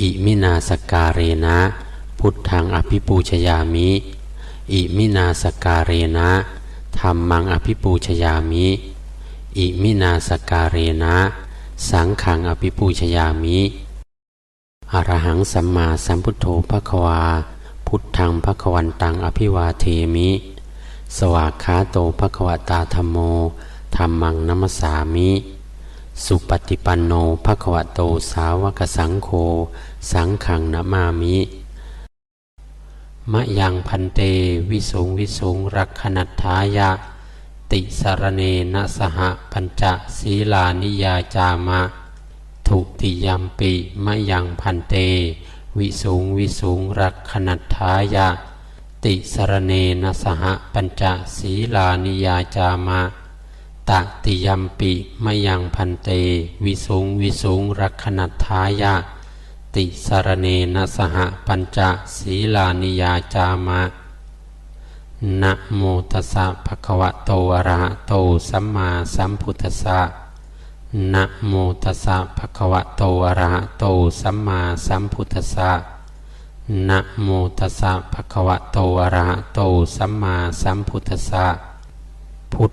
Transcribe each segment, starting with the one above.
อิมินาสการเรนะ พุทธังอภิปูชยามิ อิมินาสการเรนะธรรมังอภิปูชยามิ อิมินาสการเรนะ สังขังอภิปูชยามิอรหังสัมมาสัมพุทโธภควา พุทธังภควันตังอภิวาเทมิ สวากขาโตภควตาธรรมโมธรรมังนัมสสามิ สุปฏิปันโนภควโตสาวกสังโฆสังขังนามามิมะยังพันเตวิสุงวิสุงรักขณัฏฐายะ ติสารเนนะสหปัญจศีลานิยาจามะ ทุติยมปิมะยังพันเต วิสุงวิสุงรักขณัฏฐายะ ติสารเนนะสหปัญจศีลานิยาจามะ ตติยัมปิมยังพันเต วิสุงวิสุงรักขณัฏฐายะ ติสารเนนะสหปัญจศีลานิยาจามะนะโมตัสสะภะคะวะโตอะระหะโตสัมมาสัมพุทธัสสะนะโมตัสสะภะคะวะโตอะระหะโตสัมมาสัมพุทธัสสะนะโมตัสสะภะคะวะโตอะระหะโตสัมมาสัมพุทธัสสะพุท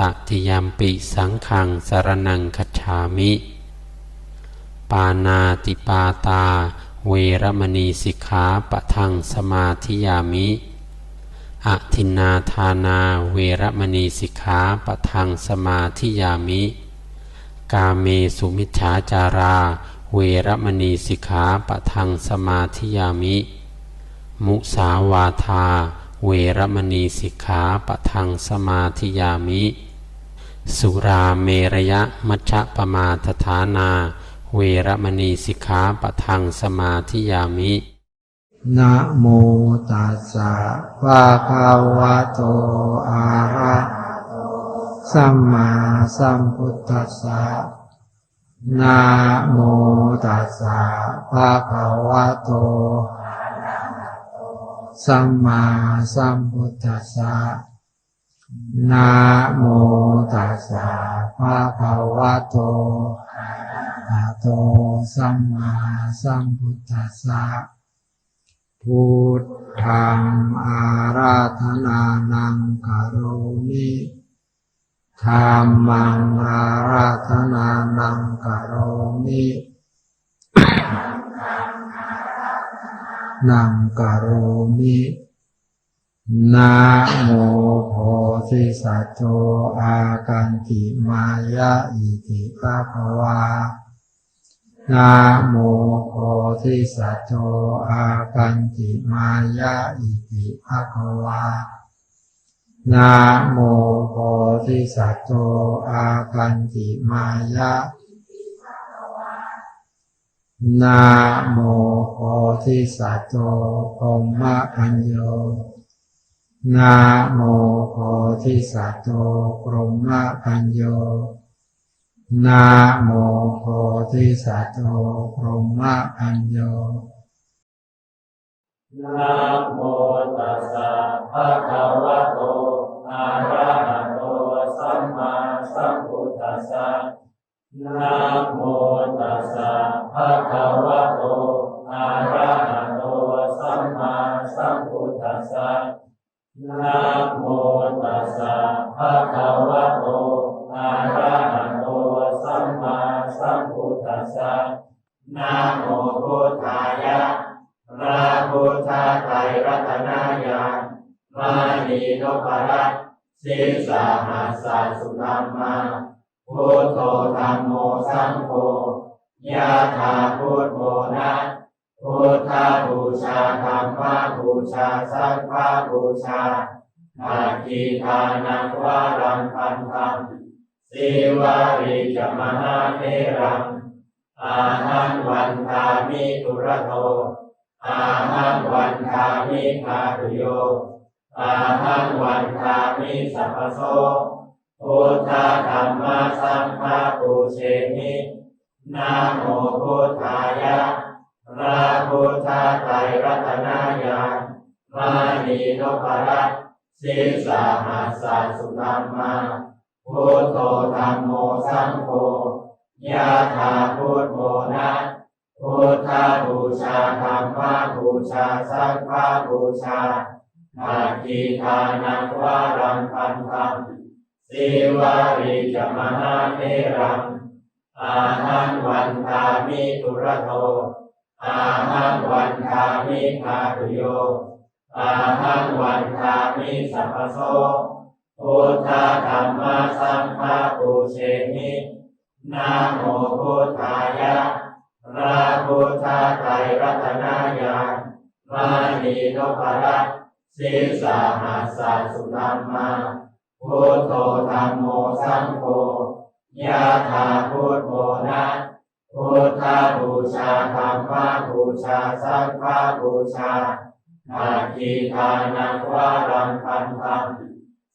ตติยัมปิสังฆังสารนังคัจฉามิ ปานาติปาตา เวรมณีสิกขาปะทังสมาธิยามิอะทินนาทานาเวรมณีสิกขาปะทังสมาธิยามิ กาเมสุมิจฉาจารา เวรมณีสิกขาปะทังสมาธิยามิ มุสาวาทา เวรมณีสิกขาปะทังสมาธิยามิ สุราเมรยะมัชฌะปมาทฐานา เวรมณีสิกขาปะทังสมาธิยามินะโมตัสสะภะคะวะโตอะระหะโตสัมมาสัมพุทธัสสะนะโมตัสสะภะคะวะโต สัมมาสัมพุทธัสสะ นะโมตัสสะภะคะวะโตอะระโตสัมมาสัมพุทธัสสะพุทธังอาราธนานังกโรมิธรรมังอาราธนานังกโรมินังกโรมินะโมโพ ธิสัตโตอากันติมายะอิติภะควานะโมโพธิสัตโตอากันติมายะอิติภะคะวานะโมโพธิสัตโตอากันติมายะนะโมโพธิสัตโตพรหมพัญโย นะโมโพธิสัตว์โตพรหมพัญโยนะโมโพธิสัตว์โตพรหมพัญโยนะโมตัสสะภะคะวะโตอะระหะโตสัมมาสัมพุทธัสสะนะโมตัสสะภะคะวะโตอะระหะโตสัมมาสัมพุทธัสสะ นะโมตัสสะภะคะวะโตอะระหะโตสัมมาสัมพุทธัสสะนะโมพุทธายะพระพุทธไตรรัตนายานมานีนพรัตน์ศีสาหัสสะสุนัมมาพุทโธธรรมโมสังโฆ มิคาตุโยอาหังวันทามิสัพพโสพุทธธรรมสังฆปูเชมินะโมพุทธายะพระพุทธไตรรัตนายานมานีนพรัตน์ศีสาหัสสะสุนัมมาพุทโธธรรมโมสังโฆ ชาอาคีทานังวารังพันธังสีวาริจมหาเทรัง อาหังวันทามิตุระโท อาหังวันทามิคาตุโย อาหังวันทามิสัพพโสพุทธธรรมสังฆปูเชมินะโมพุทธายะระพุทธไตรรัตนายา มานีนพรัตน์ศีสาหัสสะสุนัมมาพุทโธธรรมโมสังโฆยะถาพุทโธนะพุทธบูชาธรรมบูชาสังฆบูชาอาคีทานังวารังพันธัง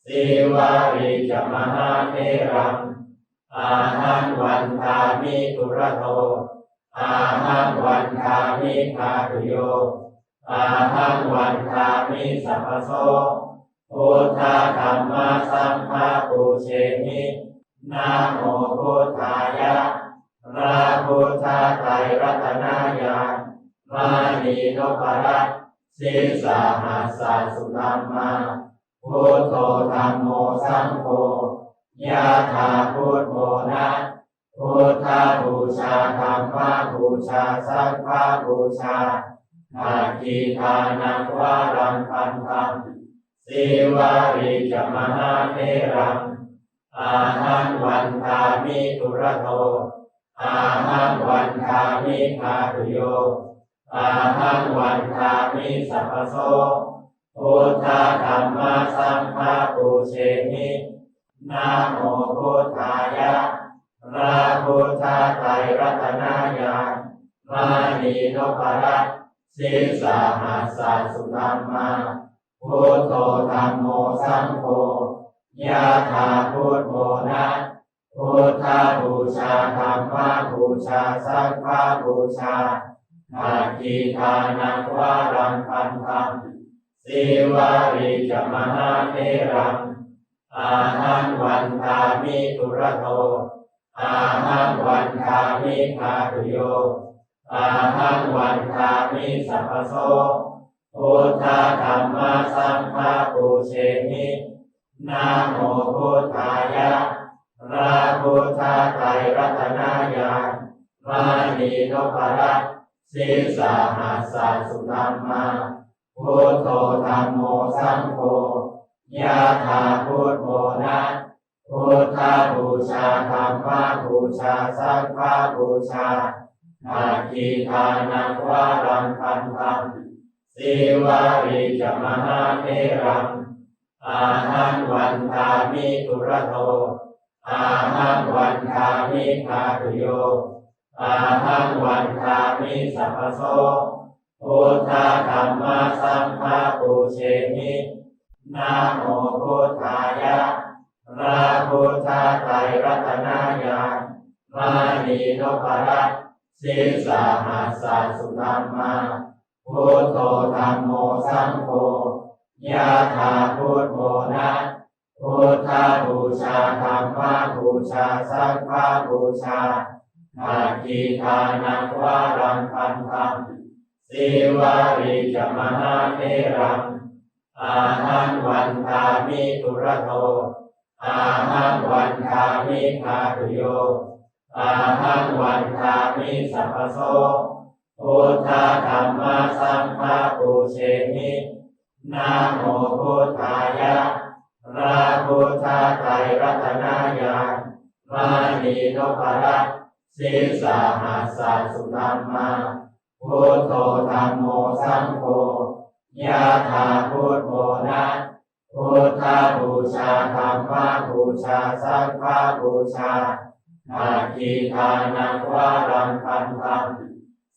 สีวาริจมหาเทรังอาหังวันทามิตุระโทอาหังวันทามิคาตุโย อาหังวันทามิสัพพโสพุทธธรรมสังฆปูเชมินะโมพุทธายะพระพุทธไตรรัตนายานมานีนพรัตน์ศีสาหัสสะสุนัมมาพุทโธธรรมโมสังโฆยะถาพุทโธนะพุทธบูชาธรรมบูชาสังฆบูชา อาคีทานังวารังพันธังสีวาริจมหาเทรัง อาหังวันทามิตุระโท อาหังวันทามิคาตุโย อาหังวันทามิสัพพโสพุทธธรรมสังฆปูเชมินะโมพุทธายะพระพุทธไตรรัตนายานมานีนพรัต ศีสาหัสสะสุนัมมาพุทโธธรรมโมสังโฆยะถาพุทโธนะพุทธบูชาธรรมบูชาสังฆบูชาอาคีทานังวารังพันธังสีวาริจมหาเทรังอาหังวันทามิตุระโทอาหังวันทามิคาตุโย อาหังวันทามิสัพพโสพุทธธรรมสังฆปูเชมินะโมพุทธายะพระพุทธไตรรัตนายานมานีนพรัตน์ศีสาหัสสะสุนัมมาพุทโธธรรมโมสังโฆยะถาพุทโธนะพุทธบูชาธรรมบูชาสังฆบูชา ทานังวารังพันธังสีวาริจมหาเทรัง อาหังวันทามิตุระโท อาหังวันทามิคาตุโย อาหังวันทามิสัพพโสพุทธธรรมสังฆปูเชมินะโมพุทธายะระพุทธไตรรัตนายานมานีนพรัต น์ศีสาหัสสะสุนัมมาพุทโธธรรมโมสังโฆยะถาพุทโธนะพุทธบูชาธรรมาบูชาสังฆบูชาอาคีทานังวารังพันธังสีวาริจมหาเทรังอาหังวันทามิตุระโทอาหังวันทามิคาตุโย อาหังวันทามิสัพพโสพุทธธรรมสังฆปูเชมินะโมพุทธายะพระพุทธไตรรัตนายานมานีนพรัตน์ศีสาหัสสะสุนัมมาพุทโธธรรมโมสังโฆยะถาพุทโธนะพุทธบูชาธรรมบูชาสังฆบูชา นาทีทานังวารังคันธัง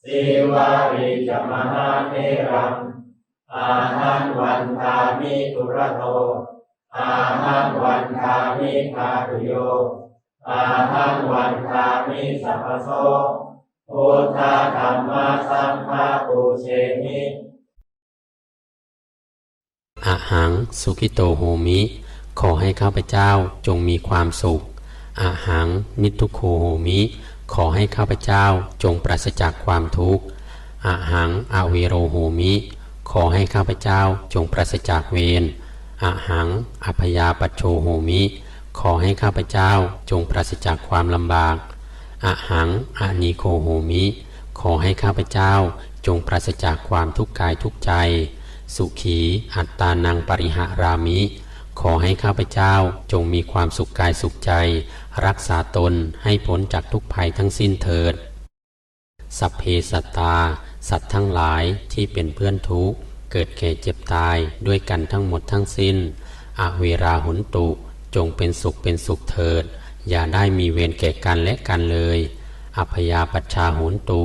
สีวาริจมหาเทรัง อาหังวันทามิตุระโต อาหังวันทามิคาตุโย อาหังวันทามิสัพพโสพุทธาธรรมสังฆาปูเชมิอะหังสุขิโตโหมิ ขอให้ข้าพเจ้าจงมีความสุข อะหัง นิทุโขโหมิ ขอให้ข้าพเจ้าจงปราศจากความทุกข์อะหังอาเวโรโหมิ ขอให้ข้าพเจ้าจงปราศจากเวรอะหังอภยาปัชโชโหมิ ขอให้ข้าพเจ้าจงปราศจากความลำบากอะหังอานิโคโหมิ ขอให้ข้าพเจ้าจงปราศจากความทุกข์กายทุกใจ สุขีอัตตานังปริหารามิ ขอให้ข้าพเจ้าจงมีความสุขกายสุขใจ รักษาตนให้พ้นจากทุกภัยทั้งสิ้นเถิด สัพเพสัตตา สัตว์ทั้งหลายที่เป็นเพื่อนทุกข์ เกิดแก่เจ็บตายด้วยกันทั้งหมดทั้งสิ้นอเวราหุนตุจงเป็นสุขเป็นสุขเถิด อย่าได้มีเวรแก่กันและกันเลย อัพยาปัชชาหุนตุ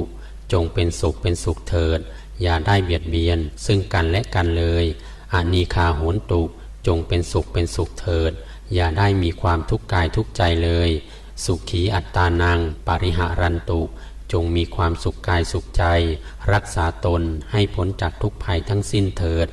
จงเป็นสุขเป็นสุขเถิด อย่าได้เบียดเบียนซึ่งกันและกันเลยอานีคาโหนตุ จงเป็นสุขเป็นสุขเถิด อย่าได้มีความทุกข์กายทุกใจเลย สุขีอัตตานัง ปริหารันตุ จงมีความสุขกายสุขใจ รักษาตนให้พ้นจากทุกภัยทั้งสิ้นเถิด